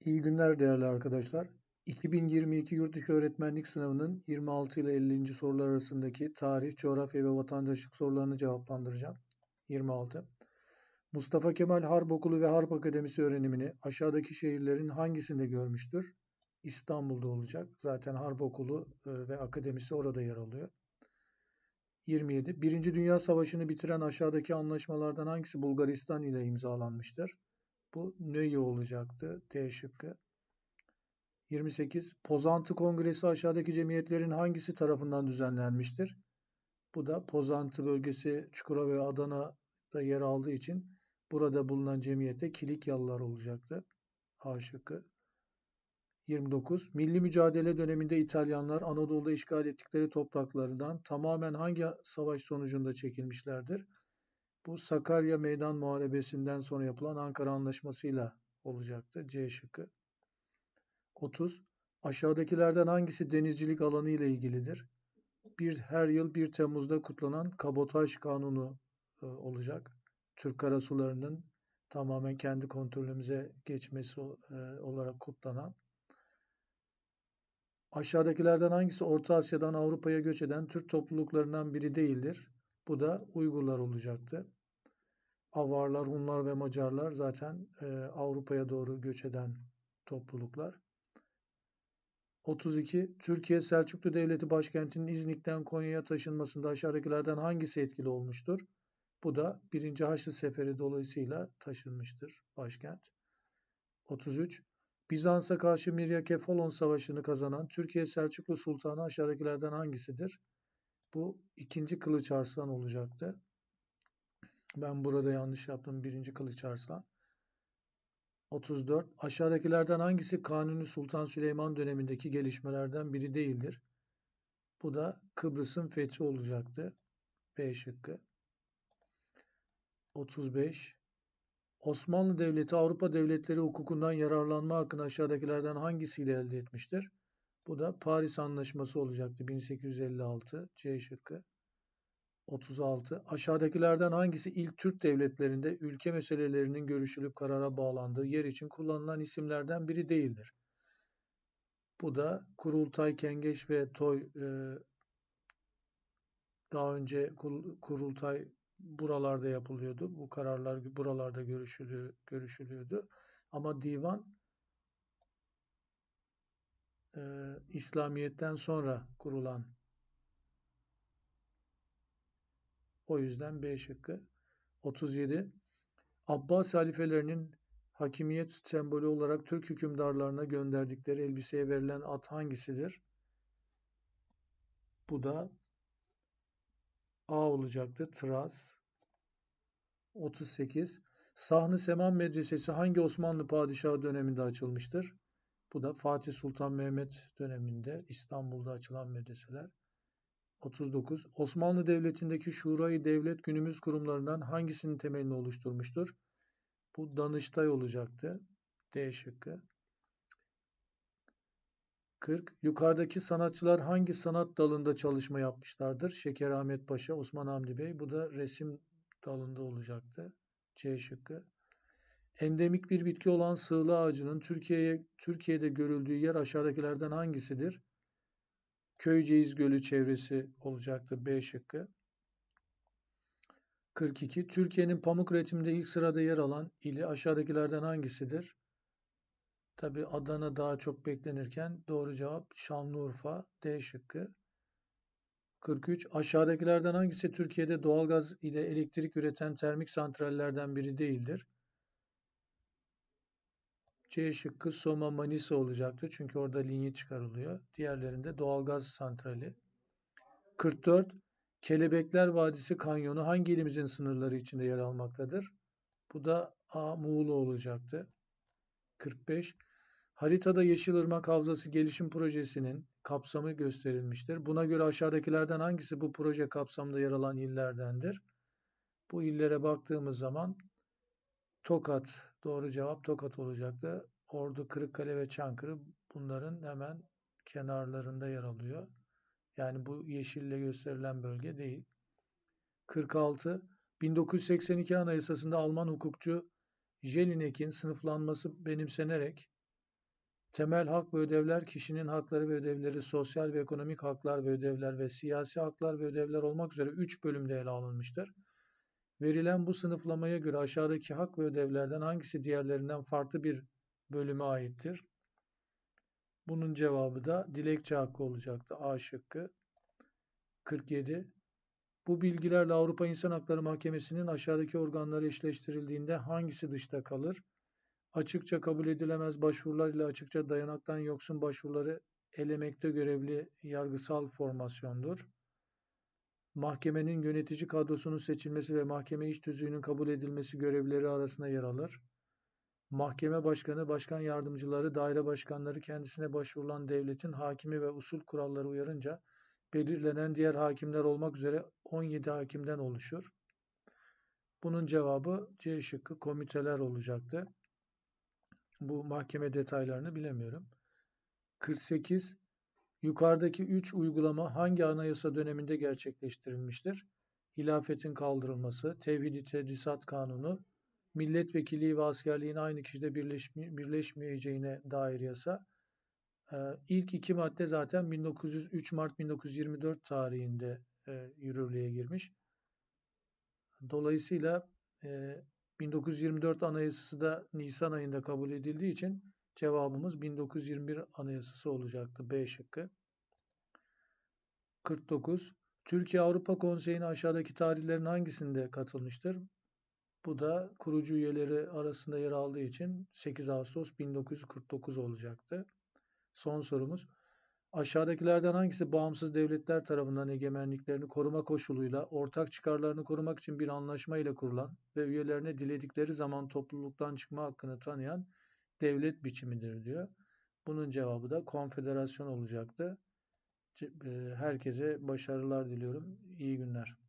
İyi günler değerli arkadaşlar. 2022 Yurtdışı Öğretmenlik Sınavı'nın 26 ile 50. sorular arasındaki tarih, coğrafya ve vatandaşlık sorularını cevaplandıracağım. 26. Mustafa Kemal Harp Okulu ve Harp Akademisi öğrenimini aşağıdaki şehirlerin hangisinde görmüştür? İstanbul'da olacak. Zaten Harp Okulu e, ve Akademisi orada yer alıyor. 27. Birinci Dünya Savaşı'nı bitiren aşağıdaki anlaşmalardan hangisi Bulgaristan ile imzalanmıştır? Bu nöyi olacaktı. D şıkkı. 28. Pozantı Kongresi aşağıdaki cemiyetlerin hangisi tarafından düzenlenmiştir? Bu da Pozantı bölgesi Çukurova ve Adana'da yer aldığı için burada bulunan cemiyete Kilikyalılar olacaktı. A şıkkı. 29. Milli mücadele döneminde İtalyanlar Anadolu'da işgal ettikleri topraklarından tamamen hangi savaş sonucunda çekilmişlerdir? Bu Sakarya Meydan Muharebesi'nden sonra yapılan Ankara Anlaşması'yla olacaktı. C şıkkı. 30. Aşağıdakilerden hangisi denizcilik alanı ile ilgilidir? Bir, her yıl 1 Temmuz'da kutlanan Kabotaj Kanunu e, olacak. Türk karasularının tamamen kendi kontrolümüze geçmesi e, olarak kutlanan. Aşağıdakilerden hangisi Orta Asya'dan Avrupa'ya göç eden Türk topluluklarından biri değildir? Bu da Uygurlar olacaktı. Avarlar, Hunlar ve Macarlar zaten e, Avrupa'ya doğru göç eden topluluklar. 32. Türkiye Selçuklu Devleti başkentinin İznik'ten Konya'ya taşınmasında aşağıdakilerden hangisi etkili olmuştur? Bu da 1. Haçlı Seferi dolayısıyla taşınmıştır başkent. 33. Bizans'a karşı Miryakefalon Savaşı'nı kazanan Türkiye Selçuklu Sultanı aşağıdakilerden hangisidir? Bu ikinci Kılıç Arslan olacaktı. Ben burada yanlış yaptım. Birinci Kılıç Arslan. 34. Aşağıdakilerden hangisi Kanuni Sultan Süleyman dönemindeki gelişmelerden biri değildir? Bu da Kıbrıs'ın fethi olacaktı. B şıkkı. 35. Osmanlı Devleti Avrupa devletleri hukukundan yararlanma hakkını aşağıdakilerden hangisiyle elde etmiştir? Bu da Paris Anlaşması olacaktı 1856 C şıkkı. 36. Aşağıdakilerden hangisi ilk Türk devletlerinde ülke meselelerinin görüşülüp karara bağlandığı yer için kullanılan isimlerden biri değildir? Bu da Kurultay, Kengeş ve Toy e, daha önce Kurultay buralarda yapılıyordu. Bu kararlar buralarda görüşülüyor, görüşülüyordu. Ama divan e, İslamiyet'ten sonra kurulan O yüzden B şıkkı. 37. Abbas halifelerinin hakimiyet sembolü olarak Türk hükümdarlarına gönderdikleri elbiseye verilen at hangisidir? Bu da A olacaktı. Tras. 38. Sahne Seman Medresesi hangi Osmanlı padişahı döneminde açılmıştır? Bu da Fatih Sultan Mehmet döneminde İstanbul'da açılan medreseler. 39. Osmanlı Devleti'ndeki Şurayı Devlet günümüz kurumlarından hangisinin temelini oluşturmuştur? Bu Danıştay olacaktı. D şıkkı. 40. Yukarıdaki sanatçılar hangi sanat dalında çalışma yapmışlardır? Şeker Ahmet Paşa, Osman Hamdi Bey. Bu da resim dalında olacaktı. C şıkkı. Endemik bir bitki olan sığla ağacının Türkiye'ye Türkiye'de görüldüğü yer aşağıdakilerden hangisidir? Köyceğiz Gölü çevresi olacaktı B şıkkı. 42. Türkiye'nin pamuk üretiminde ilk sırada yer alan ili aşağıdakilerden hangisidir? Tabi Adana daha çok beklenirken doğru cevap Şanlıurfa D şıkkı. 43. Aşağıdakilerden hangisi Türkiye'de doğalgaz ile elektrik üreten termik santrallerden biri değildir? C şıkkı Soma Manisa olacaktı. Çünkü orada linye çıkarılıyor. Diğerlerinde doğalgaz santrali. 44. Kelebekler Vadisi Kanyonu hangi ilimizin sınırları içinde yer almaktadır? Bu da A. Muğla olacaktı. 45. Haritada Yeşilırmak Havzası Gelişim Projesi'nin kapsamı gösterilmiştir. Buna göre aşağıdakilerden hangisi bu proje kapsamında yer alan illerdendir? Bu illere baktığımız zaman Tokat doğru cevap Tokat olacaktı. Ordu, Kırıkkale ve Çankırı bunların hemen kenarlarında yer alıyor. Yani bu yeşille gösterilen bölge değil. 46. 1982 Anayasası'nda Alman hukukçu Jelinek'in sınıflanması benimsenerek Temel hak ve ödevler kişinin hakları ve ödevleri, sosyal ve ekonomik haklar ve ödevler ve siyasi haklar ve ödevler olmak üzere 3 bölümde ele alınmıştır. Verilen bu sınıflamaya göre aşağıdaki hak ve ödevlerden hangisi diğerlerinden farklı bir bölüme aittir? Bunun cevabı da dilekçe hakkı olacaktı. A şıkkı. 47. Bu bilgilerle Avrupa İnsan Hakları Mahkemesi'nin aşağıdaki organları eşleştirildiğinde hangisi dışta kalır? Açıkça kabul edilemez başvurular ile açıkça dayanaktan yoksun başvuruları elemekte görevli yargısal formasyondur. Mahkemenin yönetici kadrosunun seçilmesi ve mahkeme iş tüzüğünün kabul edilmesi görevleri arasında yer alır. Mahkeme başkanı, başkan yardımcıları, daire başkanları kendisine başvurulan devletin hakimi ve usul kuralları uyarınca belirlenen diğer hakimler olmak üzere 17 hakimden oluşur. Bunun cevabı C şıkkı komiteler olacaktı. Bu mahkeme detaylarını bilemiyorum. 48. Yukarıdaki 3 uygulama hangi anayasa döneminde gerçekleştirilmiştir? Hilafetin kaldırılması, Tevhid-i Tedrisat Kanunu, milletvekilliği ve askerliğin aynı kişide birleşme, birleşmeyeceğine dair yasa. Ee, ilk iki madde zaten 1903 Mart 1924 tarihinde e, yürürlüğe girmiş. Dolayısıyla e, 1924 Anayasası da Nisan ayında kabul edildiği için cevabımız 1921 Anayasası olacaktı. B şıkkı. 49. Türkiye Avrupa Konseyi'ne aşağıdaki tarihlerin hangisinde katılmıştır? Bu da kurucu üyeleri arasında yer aldığı için 8 Ağustos 1949 olacaktı. Son sorumuz. Aşağıdakilerden hangisi bağımsız devletler tarafından egemenliklerini koruma koşuluyla ortak çıkarlarını korumak için bir anlaşma ile kurulan ve üyelerine diledikleri zaman topluluktan çıkma hakkını tanıyan devlet biçimidir diyor. Bunun cevabı da konfederasyon olacaktı. Herkese başarılar diliyorum. İyi günler.